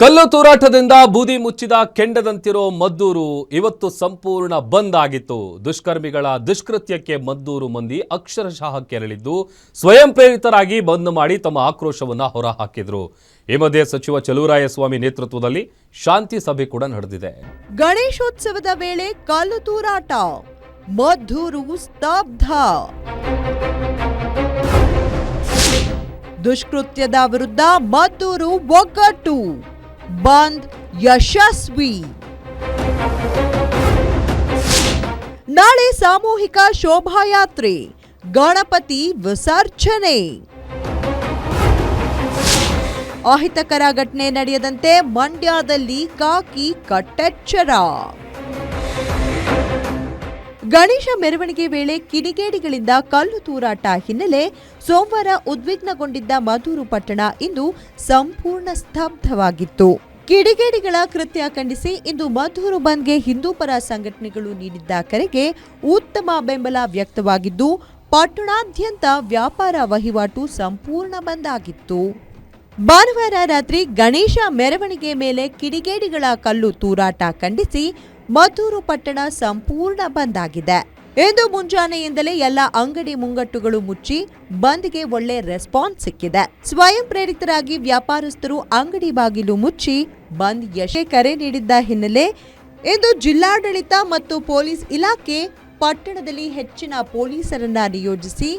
ಕಲ್ಲು ತೂರಾಟದಿಂದ ಬೂದಿ ಮುಚ್ಚಿದ ಕೆಂಡದಂತಿರೋ ಮದ್ದೂರು ಇವತ್ತು ಸಂಪೂರ್ಣ ಬಂದ್ ಆಗಿತ್ತು. ದುಷ್ಕರ್ಮಿಗಳ ದುಷ್ಕೃತ್ಯಕ್ಕೆ ಮದ್ದೂರು ಮಂದಿ ಅಕ್ಷರಶಃ ಕೆರಳಿದ್ದು ಸ್ವಯಂ ಪ್ರೇರಿತರಾಗಿ ಬಂದ್ ಮಾಡಿ ತಮ್ಮ ಆಕ್ರೋಶವನ್ನ ಹೊರಹಾಕಿದ್ರು. ಈ ಮಧ್ಯೆ ಸಚಿವ ಚಲುವರಾಯಸ್ವಾಮಿ ನೇತೃತ್ವದಲ್ಲಿ ಶಾಂತಿ ಸಭೆ ಕೂಡ ನಡೆದಿದೆ. ಗಣೇಶೋತ್ಸವದ ವೇಳೆ ಕಲ್ಲು ತೂರಾಟ, ಮದ್ದೂರು ಸ್ತಬ್ಧ. ದುಷ್ಕೃತ್ಯದ ವಿರುದ್ಧ ಮದ್ದೂರು ಒಗ್ಗಟ್ಟು. ಬಂದ್ ಯಶಸ್ವಿ. ನಾಳೆ ಸಾಮೂಹಿಕ ಶೋಭಾಯಾತ್ರೆ ಗಣಪತಿ ವಿಸರ್ಜನೆ. ಅಹಿತಕರ ಘಟನೆ ನಡೆಯದಂತೆ ಮಂಡ್ಯದಲ್ಲಿ ಕಾಕಿ ಕಟ್ಟೆಚ್ಚರ. ಗಣೇಶ ಮೆರವಣಿಗೆ ವೇಳೆ ಕಿಡಿಗೇಡಿಗಳಿಂದ ಕಲ್ಲು ತೂರಾಟ ಹಿನ್ನೆಲೆ ಸೋಮವಾರ ಉದ್ವಿಗ್ನಗೊಂಡಿದ್ದ ಮಧೂರು ಪಟ್ಟಣ ಇಂದು ಸಂಪೂರ್ಣ ಸ್ತಬ್ಧವಾಗಿತ್ತು. ಕಿಡಿಗೇಡಿಗಳ ಕೃತ್ಯ ಖಂಡಿಸಿ ಇಂದು ಮಧೂರು ಬಂದ್ಗೆ ಹಿಂದೂ ಪರ ಸಂಘಟನೆಗಳು ನೀಡಿದ್ದ ಕರೆಗೆ ಉತ್ತಮ ಬೆಂಬಲ ವ್ಯಕ್ತವಾಗಿದ್ದು, ಪಟ್ಟಣಾದ್ಯಂತ ವ್ಯಾಪಾರ ವಹಿವಾಟು ಸಂಪೂರ್ಣ ಬಂದ್ ಆಗಿತ್ತು ಭಾನುವಾರ ರಾತ್ರಿ ಗಣೇಶ ಮೆರವಣಿಗೆ ಮೇಲೆ ಕಿಡಿಗೇಡಿಗಳ ಕಲ್ಲು ತೂರಾಟ ಖಂಡಿಸಿ ಮದ್ದೂರು ಪಟ್ಟಣ ಸಂಪೂರ್ಣ ಬಂದ್ ಆಗಿದೆ. ಇಂದು ಮುಂಜಾನೆಯಿಂದಲೇ ಎಲ್ಲ ಅಂಗಡಿ ಮುಂಗಟ್ಟುಗಳು ಮುಚ್ಚಿ ಬಂದ್ಗೆ ಒಳ್ಳೆ ರೆಸ್ಪಾನ್ಸ್ ಸಿಕ್ಕಿದೆ. ಸ್ವಯಂ ಪ್ರೇರಿತರಾಗಿ ವ್ಯಾಪಾರಸ್ಥರು ಅಂಗಡಿ ಬಾಗಿಲು ಮುಚ್ಚಿ ಬಂದ್ ಯಶೆ ಕರೆ ನೀಡಿದ್ದ ಹಿನ್ನೆಲೆ ಇಂದು ಜಿಲ್ಲಾಡಳಿತ ಮತ್ತು ಪೊಲೀಸ್ ಇಲಾಖೆ ಪಟ್ಟಣದಲ್ಲಿ ಹೆಚ್ಚಿನ ಪೊಲೀಸರನ್ನ ನಿಯೋಜಿಸಿ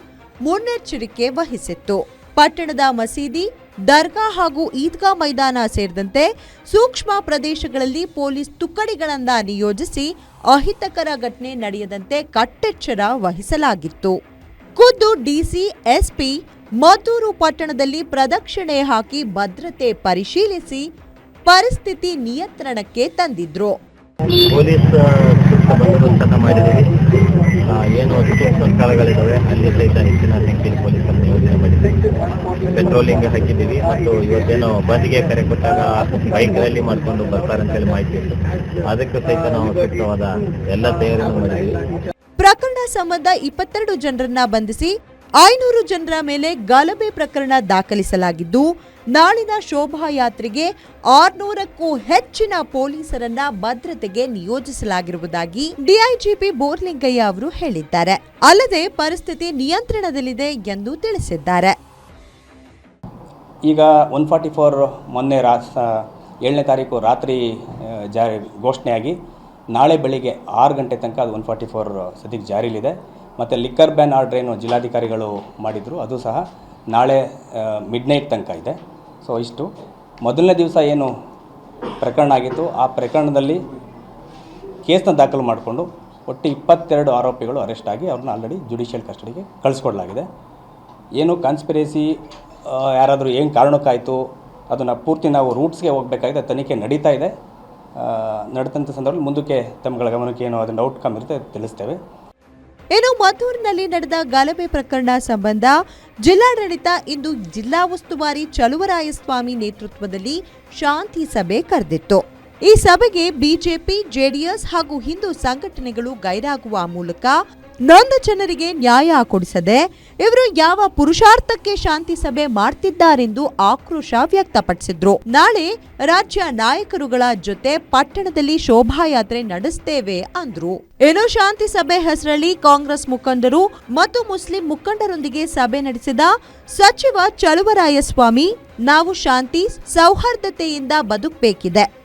ಮುನ್ನೆಚ್ಚರಿಕೆ ವಹಿಸಿತ್ತು. ಪಟ್ಟಣದ ಮಸೀದಿ ದರ್ಗಾ ಹಾಗೂ ಈದ್ಗಾ ಮೈದಾನ ಸೇರಿದಂತೆ ಸೂಕ್ಷ್ಮ ಪ್ರದೇಶಗಳಲ್ಲಿ ಪೊಲೀಸ್ ತುಕಡಿಗಳನ್ನ ನಿಯೋಜಿಸಿ ಅಹಿತಕರ ಘಟನೆ ನಡೆಯದಂತೆ ಕಟ್ಟೆಚ್ಚರ ವಹಿಸಲಾಗಿತ್ತು. ಖುದ್ದು ಡಿಸಿ, ಎಸ್ಪಿ ಮದ್ದೂರು ಪಟ್ಟಣದಲ್ಲಿ ಪ್ರದಕ್ಷಿಣೆ ಹಾಕಿ ಭದ್ರತೆ ಪರಿಶೀಲಿಸಿ ಪರಿಸ್ಥಿತಿ ನಿಯಂತ್ರಣಕ್ಕೆ ತಂದಿದ್ರು. ಪೊಲೀಸ್ ಏನು ಸೂಕ್ಷ್ಮ ಸ್ಥಳಗಳಿದ್ದಾವೆ ಅಲ್ಲಿ ಸಹಿತ ಹೆಚ್ಚಿನ ಸಂಖ್ಯೆಯಲ್ಲಿ ಪೊಲೀಸರನ್ನು ನಿಯೋಜನೆ ಮಾಡಿದೆ ಪೆಟ್ರೋಲಿಂಗ್ ಹಾಕಿದ್ದೀವಿ ಮತ್ತು ಇವತ್ತೇನೋ ಬಂದ್ಗೆ ಕರೆ ಕೊಟ್ಟಾಗ ಬೈಕ್ ರ್ಯಾಲಿ ಮಾಡಿಕೊಂಡು ಬರ್ತಾರೆ ಅಂತೇಳಿ ಮಾಹಿತಿ ಇತ್ತು. ಅದಕ್ಕೂ ಸಹಿತ ನಾವು ಸೂಕ್ತವಾದ ಎಲ್ಲ ತಯಾರಿಯನ್ನು ಮಾಡಿದ್ದೀವಿ. ಪ್ರಕರಣ ಸಂಬಂಧ ಇಪ್ಪತ್ತೆರಡು ಜನರನ್ನ ಬಂಧಿಸಿ ಐನೂರು ಜನರ ಮೇಲೆ ಗಲಭೆ ಪ್ರಕರಣ ದಾಖಲಿಸಲಾಗಿದ್ದು, ನಾಳಿನ ಶೋಭಾಯಾತ್ರೆಗೆ ಆರ್ನೂರಕ್ಕೂ ಹೆಚ್ಚಿನ ಪೊಲೀಸರನ್ನ ಭದ್ರತೆಗೆ ನಿಯೋಜಿಸಲಾಗಿರುವುದಾಗಿ ಡಿಐಜಿಪಿ ಬೋರ್ಲಿಂಗಯ್ಯ ಅವರು ಹೇಳಿದ್ದಾರೆ. ಅಲ್ಲದೆ ಪರಿಸ್ಥಿತಿ ನಿಯಂತ್ರಣದಲ್ಲಿದೆ ಎಂದು ತಿಳಿಸಿದ್ದಾರೆ. ಈಗ ಒನ್ ಫಾರ್ಟಿ ಫೋರ್ ಮೊನ್ನೆ ರಾ ಏಳನೇ ತಾರೀಕು ರಾತ್ರಿ ಜಾರಿ ಘೋಷಣೆಯಾಗಿ ನಾಳೆ ಬೆಳಿಗ್ಗೆ ಆರು ಗಂಟೆ ತನಕ ಅದು ಒನ್ ಫಾರ್ಟಿ ಫೋರ್ ಸದ್ಯಕ್ಕೆ ಜಾರಿಲಿದೆ ಮತ್ತು ಲಿಕ್ಕರ್ ಬ್ಯಾನ್ ಆರ್ಡ್ರ್ ಏನು ಜಿಲ್ಲಾಧಿಕಾರಿಗಳು ಮಾಡಿದರು, ಅದು ಸಹ ನಾಳೆ ಮಿಡ್ ನೈಟ್ ತನಕ ಇದೆ. ಸೊ ಇಷ್ಟು. ಮೊದಲನೇ ದಿವಸ ಏನು ಪ್ರಕರಣ ಆಗಿತ್ತು, ಆ ಪ್ರಕರಣದಲ್ಲಿ ಕೇಸ್ನ ದಾಖಲು ಮಾಡಿಕೊಂಡು ಒಟ್ಟು ಇಪ್ಪತ್ತೆರಡು ಆರೋಪಿಗಳು ಅರೆಸ್ಟ್ ಆಗಿ ಅವ್ರನ್ನ ಆಲ್ರೆಡಿ ಜುಡಿಷಿಯಲ್ ಕಸ್ಟಡಿಗೆ ಕಳಿಸ್ಕೊಡ್ಲಾಗಿದೆ. ಏನು ಕಾನ್ಸ್ಪಿರೇಸಿ ಯಾರಾದರೂ ಏನು ಕಾರಣಕ್ಕಾಯಿತು, ಅದನ್ನು ಪೂರ್ತಿ ನಾವು ರೂಟ್ಸ್ಗೆ ಹೋಗಬೇಕಾಗಿದೆ, ತನಿಖೆ ನಡೀತಾ ಇದೆ. ನಡೆದಂಥ ಸಂದರ್ಭದಲ್ಲಿ ಮುಂದಕ್ಕೆ ತಮ್ಮಗಳ ಗಮನಕ್ಕೆ ಏನು ಅದನ್ನು ಔಟ್ಕಮ್ ಇರುತ್ತೆ, ತಿಳಿಸ್ತೇವೆ. ಇನ್ನು ಮದ್ದೂರಿನಲ್ಲಿ ನಡೆದ ಗಲಭೆ ಪ್ರಕರಣ ಸಂಬಂಧ ಜಿಲ್ಲಾಡಳಿತ ಇಂದು ಜಿಲ್ಲಾ ಉಸ್ತುವಾರಿ ಚಲುವರಾಯಸ್ವಾಮಿ ನೇತೃತ್ವದಲ್ಲಿ ಶಾಂತಿ ಸಭೆ ಕರೆದಿತ್ತು. ಈ ಸಭೆಗೆ ಬಿಜೆಪಿ, ಜೆಡಿಎಸ್ ಹಾಗೂ ಹಿಂದೂ ಸಂಘಟನೆಗಳು ಗೈರಾಗುವ ಮೂಲಕ ನೊಂದ ಜನರಿಗೆ ನ್ಯಾಯ ಕೊಡಿಸದೆ ಇವರು ಯಾವ ಪುರುಷಾರ್ಥಕ್ಕೆ ಶಾಂತಿ ಸಭೆ ಮಾಡ್ತಿದ್ದಾರೆಂದು ಆಕ್ರೋಶ ವ್ಯಕ್ತಪಡಿಸಿದ್ರು. ನಾಳೆ ರಾಜ್ಯ ನಾಯಕರುಗಳ ಜೊತೆ ಪಟ್ಟಣದಲ್ಲಿ ಶೋಭಾಯಾತ್ರೆ ನಡೆಸ್ತೇವೆ ಅಂದ್ರು. ಏನೋ ಶಾಂತಿ ಸಭೆ ಹೆಸರಲ್ಲಿ ಕಾಂಗ್ರೆಸ್ ಮುಖಂಡರು ಮತ್ತು ಮುಸ್ಲಿಂ ಮುಖಂಡರೊಂದಿಗೆ ಸಭೆ ನಡೆಸಿದ ಸಚಿವ ಚಳುವರಾಯಸ್ವಾಮಿ ನಾವು ಶಾಂತಿ, ಸೌಹಾರ್ದತೆಯಿಂದ ಬದುಕಬೇಕಿದೆ.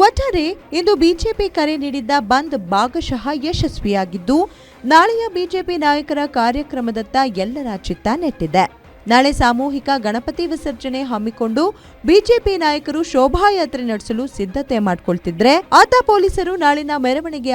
ಒಟ್ಟಾರೆ ಇಂದು ಬಿಜೆಪಿ ಕರೆ ನೀಡಿದ್ದ ಬಂದ್ ಭಾಗಶಃ ಯಶಸ್ವಿಯಾಗಿದ್ದು, ನಾಳೆಯ ಬಿಜೆಪಿ ನಾಯಕರ ಕಾರ್ಯಕ್ರಮದತ್ತ ಎಲ್ಲರ ಚಿತ್ತ ನೆಟ್ಟಿದೆ. ನಾಳೆ ಸಾಮೂಹಿಕ ಗಣಪತಿ ವಿಸರ್ಜನೆ ಹಮ್ಮಿಕೊಂಡು ಬಿಜೆಪಿ ನಾಯಕರು ಶೋಭಾಯಾತ್ರೆ ನಡೆಸಲು ಸಿದ್ಧತೆ ಮಾಡಿಕೊಳ್ತಿದ್ರೆ ಆತ ಪೊಲೀಸರು ನಾಳಿನ ಮೆರವಣಿಗೆ